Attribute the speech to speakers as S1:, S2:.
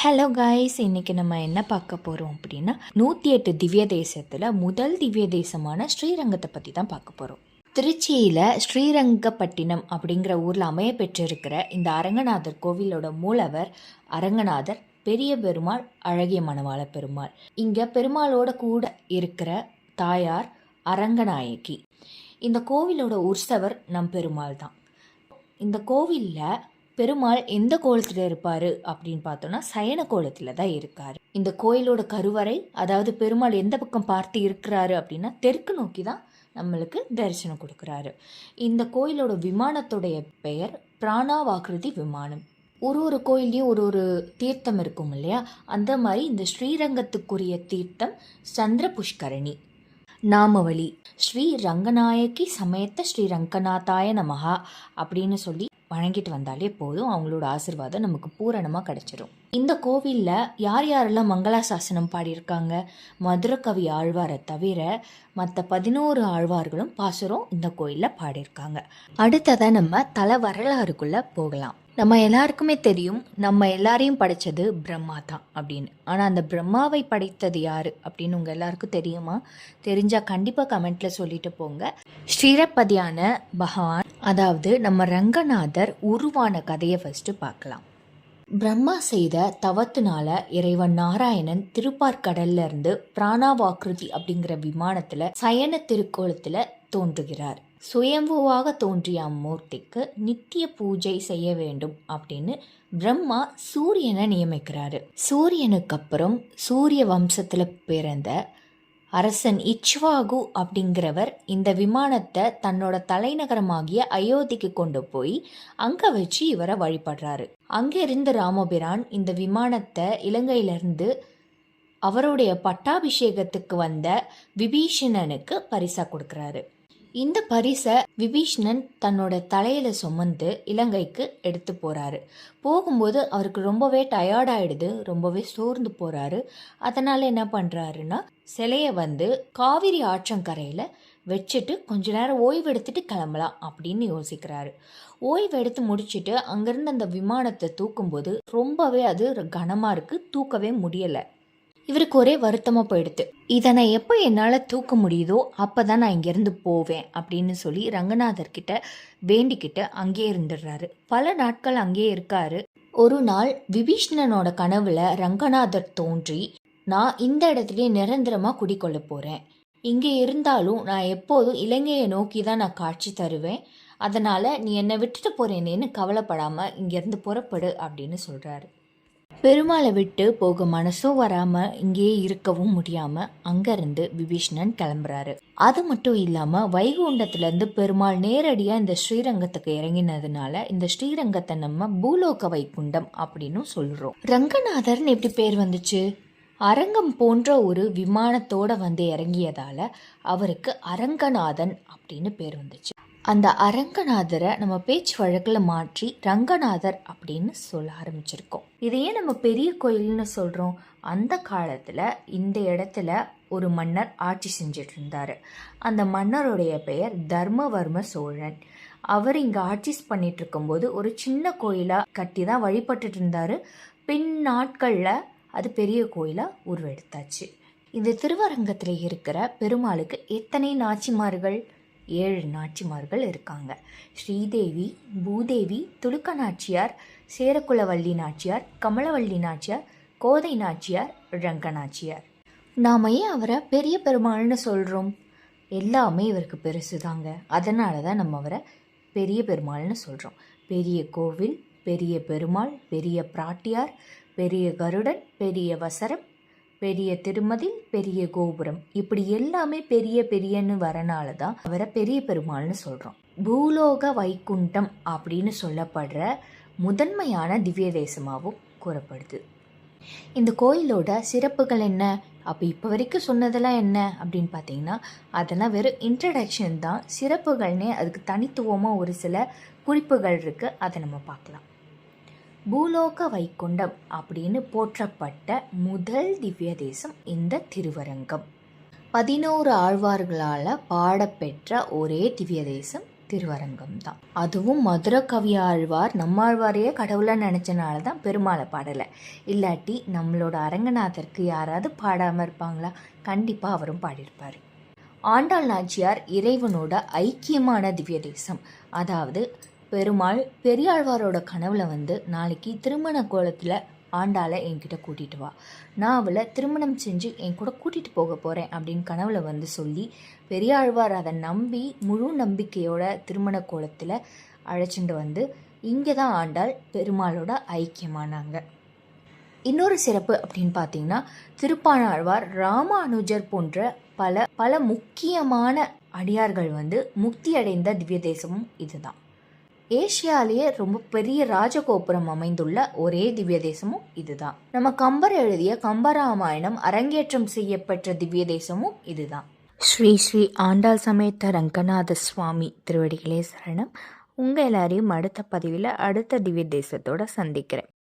S1: Hello guys இன்னைக்கு நம்ம என்ன பார்க்க போகிறோம் அப்படின்னா நூற்றி எட்டு திவ்ய தேசத்தில் முதல் திவ்ய தேசமான ஸ்ரீரங்கத்தை பற்றி தான் பார்க்க போகிறோம் திருச்சியில் ஸ்ரீரங்கப்பட்டினம் அப்படிங்கிற ஊரில் அமைய பெற்றிருக்கிற இந்த அரங்கநாதர் கோவிலோட மூலவர் அரங்கநாதர் பெரிய பெருமாள் அழகிய மணவாள பெருமாள். இங்கே பெருமாளோட கூட இருக்கிற தாயார் அரங்கநாயகி. இந்த கோவிலோட உற்சவர் நம் பெருமாள் தான். இந்த கோவிலில் பெருமாள் எந்த கோலத்தில் இருப்பார் அப்படின்னு பார்த்தோன்னா சயன கோலத்தில் தான் இருக்கார். இந்த கோயிலோட கருவறை அதாவது பெருமாள் எந்த பக்கம் பார்த்து இருக்கிறாரு அப்படின்னா தெற்கு நோக்கி தான் நம்மளுக்கு தரிசனம் கொடுக்குறாரு. இந்த கோயிலோட விமானத்துடைய பெயர் பிராணாவாகிருதி விமானம். ஒரு ஒரு கோயில்லையும் ஒரு ஒரு தீர்த்தம் இருக்கும் இல்லையா? அந்த மாதிரி இந்த ஸ்ரீரங்கத்துக்குரிய தீர்த்தம் சந்திர புஷ்கரணி நாமவழி ஸ்ரீ ரங்கநாயகி சமேத்த ஸ்ரீ ரங்கநாதாய நமகா அப்படின்னு சொல்லி வணங்கிட்டு வந்தாலே போதும். அவங்களோட ஆசிர்வாதம் நமக்கு பூரணமாக கிடைச்சிரும். இந்த கோவிலில் யார் யாரெல்லாம் மங்களாசாசனம் பாடியிருக்காங்க? மதுரகவி ஆழ்வாரை தவிர மற்ற பதினோரு ஆழ்வார்களும் பாசுரம் இந்த கோயிலில் பாடியிருக்காங்க. அடுத்ததாக நம்ம தல வரலாறுக்குள்ளே போகலாம். நம்ம எல்லாருக்குமே தெரியும் நம்ம எல்லாரையும் படைச்சது பிரம்மா தான் அப்படின்னு. ஆனால் அந்த பிரம்மாவை படைத்தது யார் அப்படின்னு உங்கள் எல்லாருக்கும் தெரியுமா? தெரிஞ்சால் கண்டிப்பாக கமெண்ட்டில் சொல்லிட்டு போங்க. ஸ்ரீரப்பதியான பகவான் அதாவது நம்ம ரங்கநாதர் உருவான கதையை ஃபஸ்ட்டு பார்க்கலாம். பிரம்மா செய்த தவத்தினால இறைவன் நாராயணன் திருப்பார்கடல்ல இருந்து பிராணாவாக்கிருதி அப்படிங்கிற விமானத்துல சயன திருக்கோலத்துல தோன்றுகிறார். சுயம்புவாக தோன்றிய அம்மூர்த்திக்கு நித்திய பூஜை செய்ய வேண்டும் அப்படின்னு பிரம்மா சூரியனை நியமிக்கிறாரு. சூரியனுக்கு அப்புறம் சூரிய வம்சத்துல பிறந்த அரசன் இச்வாகு அப்படிங்கிறவர் இந்த விமானத்தை தன்னோட தலைநகரமாகிய அயோத்திக்கு கொண்டு போய் அங்கே வச்சு இவரை வழிபடுறாரு. அங்கே இருந்த ராமபிரான் இந்த விமானத்தை இலங்கையிலிருந்து அவருடைய பட்டாபிஷேகத்துக்கு வந்த விபீஷணனுக்கு பரிசா கொடுக்குறாரு. இந்த பரிசை விபீஷ்ணன் தன்னோட தலையில சுமந்து இலங்கைக்கு எடுத்து போறாரு. போகும்போது அவருக்கு ரொம்பவே டயர்டாயிடுது ரொம்பவே சோர்ந்து போறாரு. அதனால என்ன பண்றாருன்னா சிலையை வந்து காவிரி ஆற்றங்கரையில வச்சுட்டு கொஞ்ச நேரம் ஓய்வு எடுத்துட்டு கிளம்பலாம் அப்படின்னு யோசிக்கிறாரு. ஓய்வு எடுத்து முடிச்சுட்டு அங்கிருந்து அந்த விமானத்தை தூக்கும்போது ரொம்பவே அது கனமாக இருக்குது தூக்கவே முடியலை. இவருக்கு ஒரே வருத்தமாக போயிடுது. இதை நான் எப்போ என்னால் தூக்க முடியுதோ அப்போ தான் நான் இங்கேருந்து போவேன் அப்படின்னு சொல்லி ரங்கநாதர்கிட்ட வேண்டிக்கிட்டு அங்கேயே இருந்துடுறாரு. பல நாட்கள் அங்கேயே இருக்காரு. ஒரு நாள் விபீஷ்ணனோட கனவுல ரங்கநாதர் தோன்றி நான் இந்த இடத்துலயே நிரந்தரமாக குடிக்கொள்ள போகிறேன் இங்கே இருந்தாலும் நான் எப்போதும் இலங்கையை நோக்கி தான் நான் காட்சி தருவேன். அதனால் நீ என்னை விட்டுட்டு போகிறேனேன்னு கவலைப்படாமல் இங்கேருந்து புறப்படு அப்படின்னு சொல்கிறாரு பெருமாளை விட்டு போக மனசும் வராம இங்கேயே இருக்கவும் முடியாம அங்கிருந்து விபீஷ்ணன் கிளம்புறாரு. அது மட்டும் இல்லாம வைகுண்டத்துல இருந்து பெருமாள் நேரடியா இந்த ஸ்ரீரங்கத்துக்கு இறங்கினதுனால இந்த ஸ்ரீரங்கத்தை நம்ம பூலோக வைகுண்டம் அப்படின்னு சொல்றோம். ரங்கநாதர்னு எப்படி பேர் வந்துச்சு? அரங்கம் போன்ற ஒரு விமானத்தோட வந்து இறங்கியதால அவருக்கு அரங்கநாதன் அப்படின்னு பேர் வந்துச்சு. அந்த அரங்கநாதரை நம்ம பேச்சு வழக்கில் மாற்றி ரங்கநாதர் அப்படின்னு சொல்ல ஆரம்பிச்சிருக்கோம். இதையே நம்ம பெரிய கோயில்னு சொல்கிறோம் அந்த காலத்தில் இந்த இடத்துல ஒரு மன்னர் ஆட்சி செஞ்சுட்டு இருந்தார் அந்த மன்னருடைய பெயர் தர்மவர்ம சோழன். அவர் இங்கே ஆட்சி பண்ணிட்டு இருக்கும்போது ஒரு சின்ன கோயிலாக கட்டி தான் வழிபட்டுட்டு இருந்தார் பின் நாட்களில் அது பெரிய கோயிலாக உருவெடுத்தாச்சு. இந்த திருவரங்கத்தில் இருக்கிற பெருமாளுக்கு எத்தனை நாச்சிமார்கள்? ஏழு நாச்சிமார்கள் இருக்காங்க. ஸ்ரீதேவி பூதேவி துலுக்க நாச்சியார் சேரக்குலவள்ளி நாச்சியார் கமலவள்ளி நாச்சியார் கோதை நாச்சியார் ரங்கநாச்சியார் நாம ஏன் அவரை பெரிய பெருமாள்னு சொல்கிறோம் எல்லாமே இவருக்கு பெருசு தாங்க அதனால தான் நம்ம அவரை பெரிய பெருமாள்னு சொல்கிறோம் பெரிய கோவில் பெரிய பெருமாள் பெரிய பிராட்டியார் பெரிய கருடன் பெரிய வசரம் பெரிய திருமதில் பெரிய கோபுரம். இப்படி எல்லாமே பெரிய பெரியன்னு வரனால தான் அவரை பெரிய பெருமாள்னு சொல்கிறோம் பூலோக வைகுண்டம் அப்படின்னு சொல்லப்படுற முதன்மையான திவ்ய தேசமாகவும் கூறப்படுது. இந்த கோயிலோட சிறப்புகள் என்ன? அப்போ இப்போ வரைக்கும் சொன்னதெல்லாம் என்ன அப்படின்னு பார்த்தீங்கன்னா அதெல்லாம் வெறும் இன்ட்ரடக்ஷன் தான். சிறப்புகள்னே அதுக்கு தனித்துவமாக ஒரு சில குறிப்புகள் இருக்குது அதை நம்ம பார்க்கலாம். பூலோக வைகுண்டம் அப்படின்னு போற்றப்பட்ட முதல் திவ்ய தேசம் இந்த திருவரங்கம். பதினோரு ஆழ்வார்களால் பாடப்பெற்ற ஒரே திவ்ய தேசம் திருவரங்கம் தான் அதுவும் மதுரகவி ஆழ்வார் நம்மாழ்வாரையே கடவுளாக நினச்சனால தான் பெருமாளை பாடலை. இல்லாட்டி நம்மளோட அரங்கநாதருக்கு யாராவது பாடாமல் இருப்பாங்களா? கண்டிப்பாக அவரும் பாடியிருப்பார். ஆண்டாள் நாச்சியார் இறைவனோட ஐக்கியமான திவ்ய தேசம் அதாவது பெருமாள் பெரியாழ்வாரோட கனவுல வந்து நாளைக்கு திருமண கோலத்தில் ஆண்டாளை என்கிட்ட கூட்டிகிட்டு வா. நான் அவளை திருமணம் செஞ்சு என் கூட கூட்டிகிட்டு போக போகிறேன் அப்படின்னு கனவுல வந்து சொல்லி பெரியாழ்வார் அதை நம்பி முழு நம்பிக்கையோட திருமண கோலத்தில் அழைச்சிட்டு வந்து இங்கே தான் ஆண்டாள் பெருமாளோட ஐக்கியமானாங்க. இன்னொரு சிறப்பு அப்படின்னு பார்த்தீங்கன்னா திருப்பாணாழ்வார் ராமானுஜர் போன்ற பல பல முக்கியமான அடியார்கள் வந்து முக்தி அடைந்த திவ்ய தேசமும் இதுதான். ஏஷியாலேயே ரொம்ப பெரிய ராஜகோபுரம் அமைந்துள்ள ஒரே திவ்ய தேசமும் இதுதான். நம்ம கம்பர் எழுதிய கம்பராமாயணம் அரங்கேற்றம் செய்யப்பட்ட திவ்ய தேசமும் இதுதான். ஸ்ரீ ஸ்ரீ ஆண்டாள் சமேத்த ரங்கநாத சுவாமி திருவடிகளே சரணம். உங்கள் எல்லாரையும் அடுத்த பதிவில் அடுத்த திவ்ய தேசத்தோட சந்திக்கிறேன்.